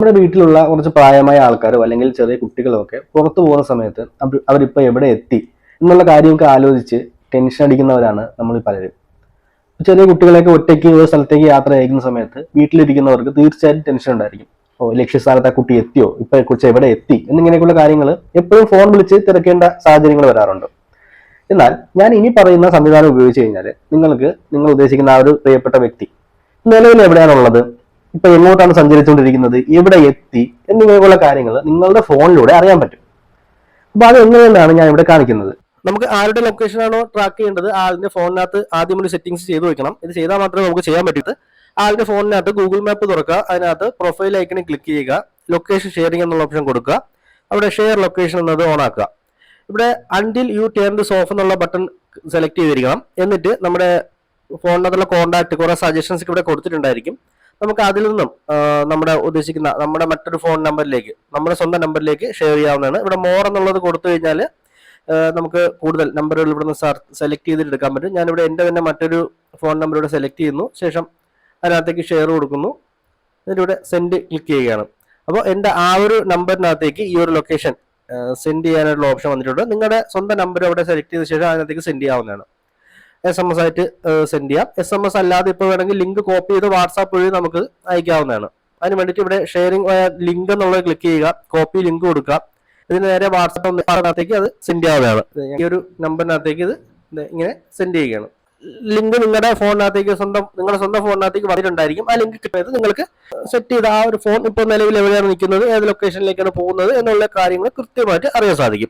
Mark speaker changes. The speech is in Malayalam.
Speaker 1: നമ്മുടെ വീട്ടിലുള്ള കുറച്ച് പ്രായമായ ആൾക്കാരോ അല്ലെങ്കിൽ ചെറിയ കുട്ടികളോ ഒക്കെ പുറത്തു പോകുന്ന സമയത്ത് അവരിപ്പോൾ അവരിപ്പോ എവിടെ എത്തി എന്നുള്ള കാര്യമൊക്കെ ആലോചിച്ച് ടെൻഷൻ അടിക്കുന്നവരാണ് നമ്മൾ പലരും. ചെറിയ കുട്ടികളെയൊക്കെ ഒറ്റയ്ക്ക് ഒരു സ്ഥലത്തേക്ക് യാത്ര അയക്കുന്ന സമയത്ത് വീട്ടിലിരിക്കുന്നവർക്ക് തീർച്ചയായിട്ടും ടെൻഷൻ ഉണ്ടായിരിക്കും. ഓ ലക്ഷ്യസ്ഥാനത്ത് ആ കുട്ടി എത്തിയോ? ഇപ്പൊ കുറിച്ച് എവിടെ എത്തി? എന്നിങ്ങനെയൊക്കെയുള്ള കാര്യങ്ങൾ എപ്പോഴും ഫോൺ വിളിച്ച് തിരക്കേണ്ട സാഹചര്യങ്ങൾ വരാറുണ്ട്. എന്നാൽ ഞാൻ ഇനി പറയുന്ന സംവിധാനം ഉപയോഗിച്ച് കഴിഞ്ഞാൽ നിങ്ങൾക്ക് നിങ്ങൾ ഉദ്ദേശിക്കുന്ന ആ ഒരു പ്രിയപ്പെട്ട വ്യക്തി നിലവിൽ എവിടെയാണുള്ളത്? ഇപ്പൊ എങ്ങോട്ടാണ് സഞ്ചരിച്ചുകൊണ്ടിരിക്കുന്നത്? എവിടെ എത്തി? എന്നിങ്ങനെയുള്ള കാര്യങ്ങൾ നിങ്ങളുടെ ഫോണിലൂടെ അറിയാൻ പറ്റും. അപ്പൊ അത് എങ്ങനെയാണ് ഞാൻ ഇവിടെ കാണിക്കുന്നത്. നമുക്ക് ആരുടെ ലൊക്കേഷൻ ആണോ ട്രാക്ക് ചെയ്യേണ്ടത്? ആളിന്റെ ഫോണിനകത്ത് ആദ്യം ഒരു സെറ്റിംഗ്സ് ചെയ്ത് വെക്കണം. ഇത് ചെയ്താൽ മാത്രമേ നമുക്ക് ചെയ്യാൻ പറ്റൂ. ആളുടെ ഫോണിനകത്ത് ഗൂഗിൾ മാപ്പ് തുറക്കുക. അതിനകത്ത് പ്രൊഫൈൽ ഐക്കണിൽ ക്ലിക്ക് ചെയ്യുക. ലൊക്കേഷൻ ഷെയറിംഗ് എന്നുള്ള ഓപ്ഷൻ കൊടുക്കുക. അവിടെ ഷെയർ ലൊക്കേഷൻ എന്നത് ഓൺ ആക്കുക. ഇവിടെ until you turn this off എന്നുള്ള ബട്ടൺ സെലക്ട് ചെയ്തിരിക്കണം. എന്നിട്ട് നമ്മുടെ ഫോണിനകത്തുള്ള കോൺടാക്ട് കുറെ സജഷൻസ് ഇവിടെ കൊടുത്തിട്ടുണ്ടായിരിക്കും. നമുക്ക് അതിൽ നിന്നും നമ്മുടെ ഉദ്ദേശിക്കുന്ന നമ്മുടെ മറ്റൊരു ഫോൺ നമ്പറിലേക്ക് നമ്മുടെ സ്വന്തം നമ്പറിലേക്ക് ഷെയർ ചെയ്യാവുന്നതാണ്. ഇവിടെ മോർ എന്നുള്ളത് കൊടുത്തു കഴിഞ്ഞാൽ നമുക്ക് കൂടുതൽ നമ്പറുകൾ ഇവിടെ നിന്ന് സെലക്ട് ചെയ്തിട്ട് എടുക്കാൻ പറ്റും. ഞാനിവിടെ എന്റെ തന്നെ മറ്റൊരു ഫോൺ നമ്പർ ഇവിടെ സെലക്ട് ചെയ്യുന്നു. ശേഷം അതിനകത്തേക്ക് ഷെയർ കൊടുക്കുന്നു. എന്നിട്ട് ഇവിടെ സെൻഡ് ക്ലിക്ക് ചെയ്യുകയാണ്. അപ്പോൾ എന്റെ ആ ഒരു നമ്പറിനകത്തേക്ക് ഈ ഒരു ലൊക്കേഷൻ സെൻഡ് ചെയ്യാനുള്ള ഓപ്ഷൻ വന്നിട്ടുണ്ട്. നിങ്ങളുടെ സ്വന്തം നമ്പർ അവിടെ സെലക്ട് ചെയ്ത ശേഷം അതിനകത്തേക്ക് സെൻഡ് ചെയ്യാവുന്നതാണ്. എസ് എം എസ് ആയിട്ട് സെൻഡ് ചെയ്യാം. എസ് എം എസ് അല്ലാതെ ഇപ്പോൾ വേണമെങ്കിൽ ലിങ്ക് കോപ്പി ചെയ്ത് വാട്സാപ്പ് വഴി നമുക്ക് അയക്കാവുന്നതാണ്. അതിന് വേണ്ടിയിട്ട് ഇവിടെ ഷെയറിംഗ് ലിങ്ക് എന്നുള്ളത് ക്ലിക്ക് ചെയ്യുക കോപ്പി ലിങ്ക് കൊടുക്കുക. ഇതിന് നേരെ വാട്സാപ്പ് അതിനകത്തേക്ക് അത് സെൻഡ് ചെയ്യാവുന്നതാണ്. ഈ ഒരു നമ്പറിനകത്തേക്ക് ഇത് ഇങ്ങനെ സെൻഡ് ചെയ്യുകയാണ്. ലിങ്ക് നിങ്ങളുടെ ഫോണിനകത്തേക്ക് സ്വന്തം നിങ്ങളുടെ സ്വന്തം ഫോണിനകത്തേക്ക് വന്നിട്ടുണ്ടായിരിക്കും. ആ ലിങ്ക് കിട്ടുന്നത് നിങ്ങൾക്ക് സെറ്റ് ചെയ്ത ആ ഒരു ഫോൺ ഇപ്പോൾ നിലവിൽ എവിടെയാണ് നിൽക്കുന്നത് ഏത് ലൊക്കേഷനിലേക്കാണ് പോകുന്നത് എന്നുള്ള കാര്യങ്ങൾ കൃത്യമായിട്ട് അറിയാൻ സാധിക്കും.